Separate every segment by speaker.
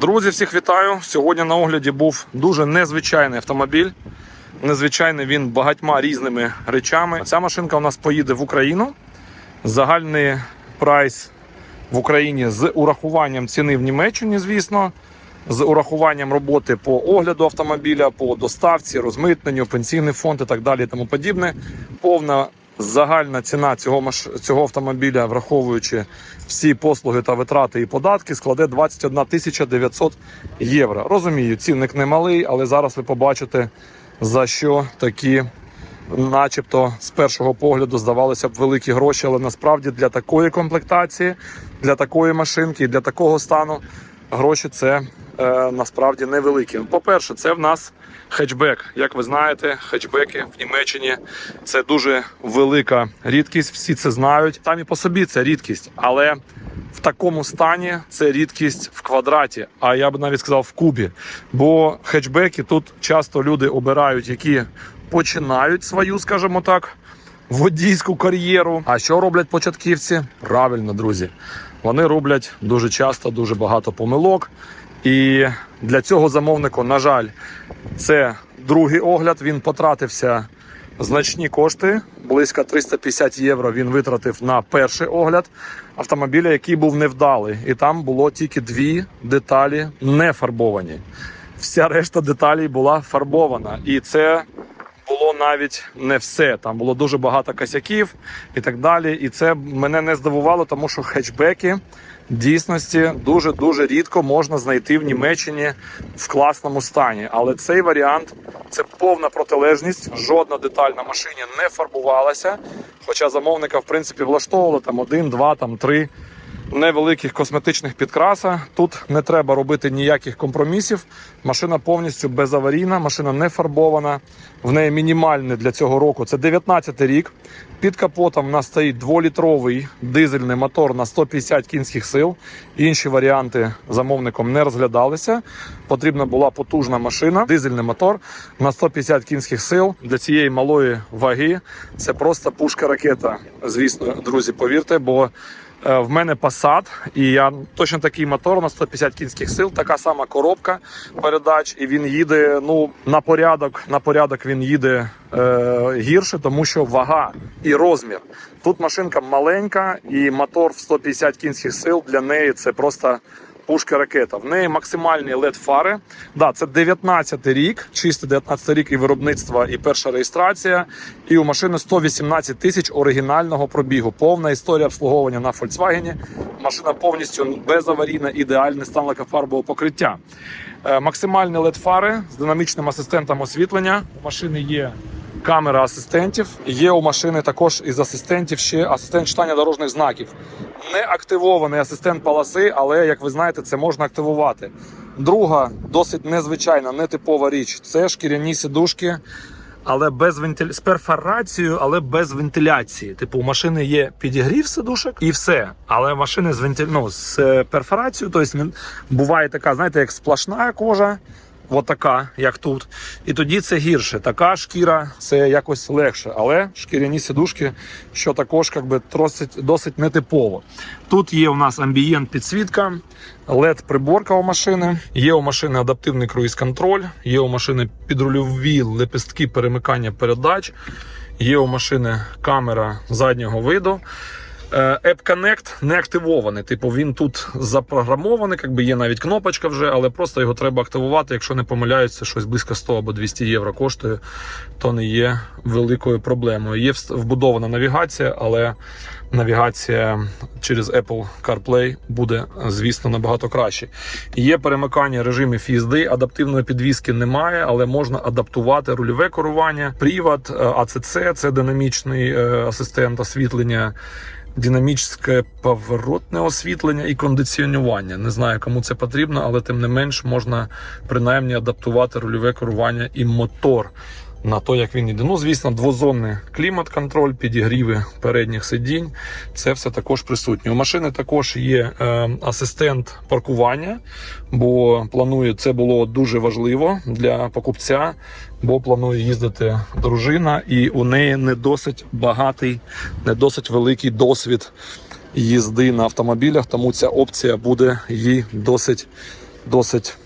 Speaker 1: Друзі, всіх вітаю! Сьогодні на огляді був дуже незвичайний автомобіль. Незвичайний він багатьма різними речами. Ця машинка у нас поїде в Україну. Загальний прайс в Україні з урахуванням ціни в Німеччині, звісно, з урахуванням роботи по огляду автомобіля, по доставці, розмитненню, пенсійний фонд і так далі. і Тому подібне. Повна загальна ціна цього цього автомобіля, враховуючи всі послуги та витрати і податки, складе 21 тисяча 900 євро. Розумію, цінник не малий, але зараз ви побачите за що такі начебто з першого погляду здавалося б великі гроші, але насправді для такої комплектації, для такої машинки, для такого стану гроші це насправді невеликі. По-перше, це в нас хетчбек. Як ви знаєте, хетчбеки в Німеччині це дуже велика рідкість. Всі це знають. Там і по собі це рідкість, але в такому стані це рідкість в квадраті, а я б навіть сказав в кубі. Бо хетчбеки тут часто люди обирають, які починають свою, скажімо так, водійську кар'єру. А що роблять початківці? Правильно, друзі. Вони роблять дуже часто дуже багато помилок. І для цього замовнику, на жаль, це другий огляд. Він потратився значні кошти. Близько 350 євро він витратив на перший огляд автомобіля, який був невдалий. І там було тільки дві деталі не фарбовані. Вся решта деталей була фарбована. І це було навіть не все. Там було дуже багато косяків і так далі. І це мене не здивувало, тому що хетчбеки дійсності дуже дуже рідко можна знайти в Німеччині в класному стані. Але цей варіант це повна протилежність. Жодна деталь на машині не фарбувалася. Хоча замовника, в принципі, влаштовували там один, два, там три невеликих косметичних підкраса. Тут не треба робити ніяких компромісів. Машина повністю безаварійна, машина не фарбована. В неї мінімальний для цього року це 19 рік. Під капотом у нас стоїть дволітровий дизельний мотор на 150 кінських сил. Інші варіанти замовником не розглядалися. Потрібна була потужна машина, дизельний мотор на 150 кінських сил для цієї малої ваги. Це просто пушка ракета. Звісно, друзі, повірте, бо В мене Passat, і я точно такий мотор на 150 кінських сил, така сама коробка передач, і він їде ну на порядок. На порядок він їде е, гірше, тому що вага і розмір. Тут машинка маленька, і мотор в 150 кінських сил для неї це просто. Пушка ракета. В неї максимальні led фари. Да, це 19 рік, чисто 19 рік і виробництва, і перша реєстрація. І у машини 118 тисяч оригінального пробігу. Повна історія обслуговування на Volkswagen. Машина повністю безаварійна, ідеальне стан лакофарбового покриття. Е, Максимальні led фари з динамічним асистентом освітлення. У машини є камера асистентів. Є у машини також із асистентів ще асистент читання дорожніх знаків. Не активований асистент полоси, але як ви знаєте, це можна активувати. Друга досить незвичайна, нетипова річ це шкіряні сідушки. Але без вентиля... з перфорацією, але без вентиляції. Типу, у машини є підігрів сидушок і все. Але машини з вентиль... ну, з е, перфорацією, тобто буває така, знаєте, як сплошна кожа, отака, як тут. І тоді це гірше. Така шкіра це якось легше. Але шкіряні сідушки, що також якби, досить, досить нетипово. Тут є у нас амбієнт підсвітка, led приборка у машини, є у машини адаптивний круїз-контроль, є у машини підрульові лепестки перемикання передач, є у машини камера заднього виду. Е, App Connect не активований. Типу він тут запрограмований, якби є навіть кнопочка вже, але просто його треба активувати. Якщо не помиляються, щось близько 100 або 200 євро коштує, то не є великою проблемою. Є вбудована навігація, але навігація через Apple CarPlay буде, звісно, набагато краще. Є перемикання режимів їзди, адаптивної підвіски немає, але можна адаптувати рульове керування, привод, е, ACC – це динамічний е, асистент освітлення. Динамічне поворотне освітлення і кондиціонування. Не знаю, кому це потрібно, але тим не менш можна принаймні адаптувати рульове керування і мотор на то, як він іде. Ну, звісно, двозонний клімат-контроль, підігріви передніх сидінь. Це все також присутнє. У машини також є е, асистент паркування, бо планую, це було дуже важливо для покупця, бо планує їздити дружина, і у неї не досить багатий, не досить великий досвід їзди на автомобілях, тому ця опція буде їй досить досить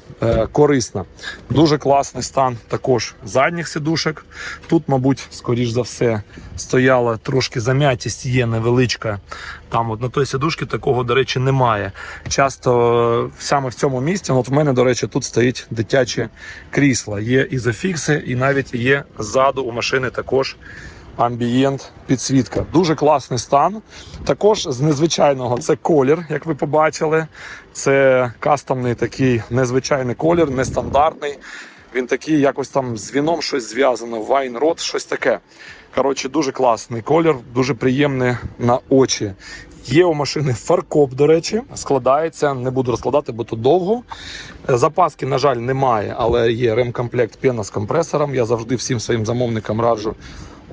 Speaker 1: корисна. Дуже класний стан також задніх сидушок. Тут, мабуть, скоріш за все, стояла трошки зам'ятість, є невеличка. Там от на той сидушці такого, до речі, немає. Часто е, саме в цьому місці, от в мене, до речі, тут стоїть дитяче крісло. Є ізофікси, і навіть є ззаду у машини також амбієнт підсвітка. Дуже класний стан. Також з незвичайного це колір, як ви побачили. Це кастомний такий незвичайний колір, нестандартний. Він такий, якось там з віном щось зв'язано, вайн-рот, щось таке. Коротше, дуже класний колір, дуже приємний на очі. Є у машини фаркоп, до речі, складається. Не буду розкладати, бо тут довго. Запаски, на жаль, немає, але є ремкомплект пена з компресором. Я завжди всім своїм замовникам раджу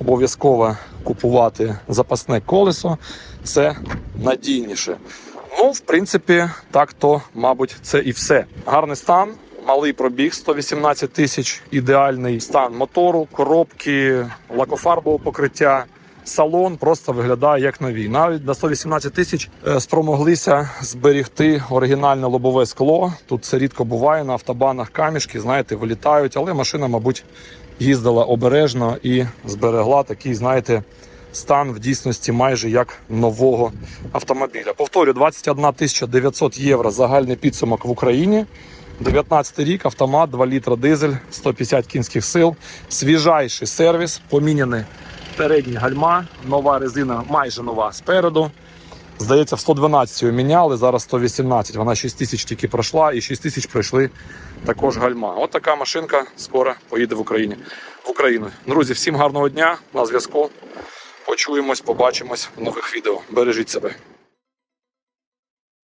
Speaker 1: обов'язково купувати запасне колесо. Це надійніше. Ну, в принципі, так то, мабуть, це і все. Гарний стан, малий пробіг 118 тисяч, ідеальний стан мотору, коробки, лакофарбового покриття. Салон просто виглядає як новий. Навіть на 118 тисяч е, спромоглися зберігти оригінальне лобове скло. Тут це рідко буває на автобанах камішки, знаєте, вилітають, але машина, мабуть, їздила обережно і зберегла такий, знаєте, стан в дійсності майже як нового автомобіля. Повторю, 21 тисяча 900 євро загальний підсумок в Україні. 19 рік, автомат, 2 літра дизель, 150 кінських сил, свіжайший сервіс, поміняні передні гальма, нова резина, майже нова спереду. Здається, в 112 її міняли, зараз 118. Вона 6 тисяч тільки пройшла і 6 тисяч пройшли також гальма. От така машинка скоро поїде в Україні. В Україну. Друзі, всім гарного дня на зв'язку. Почуємось, побачимось в нових відео. Бережіть себе.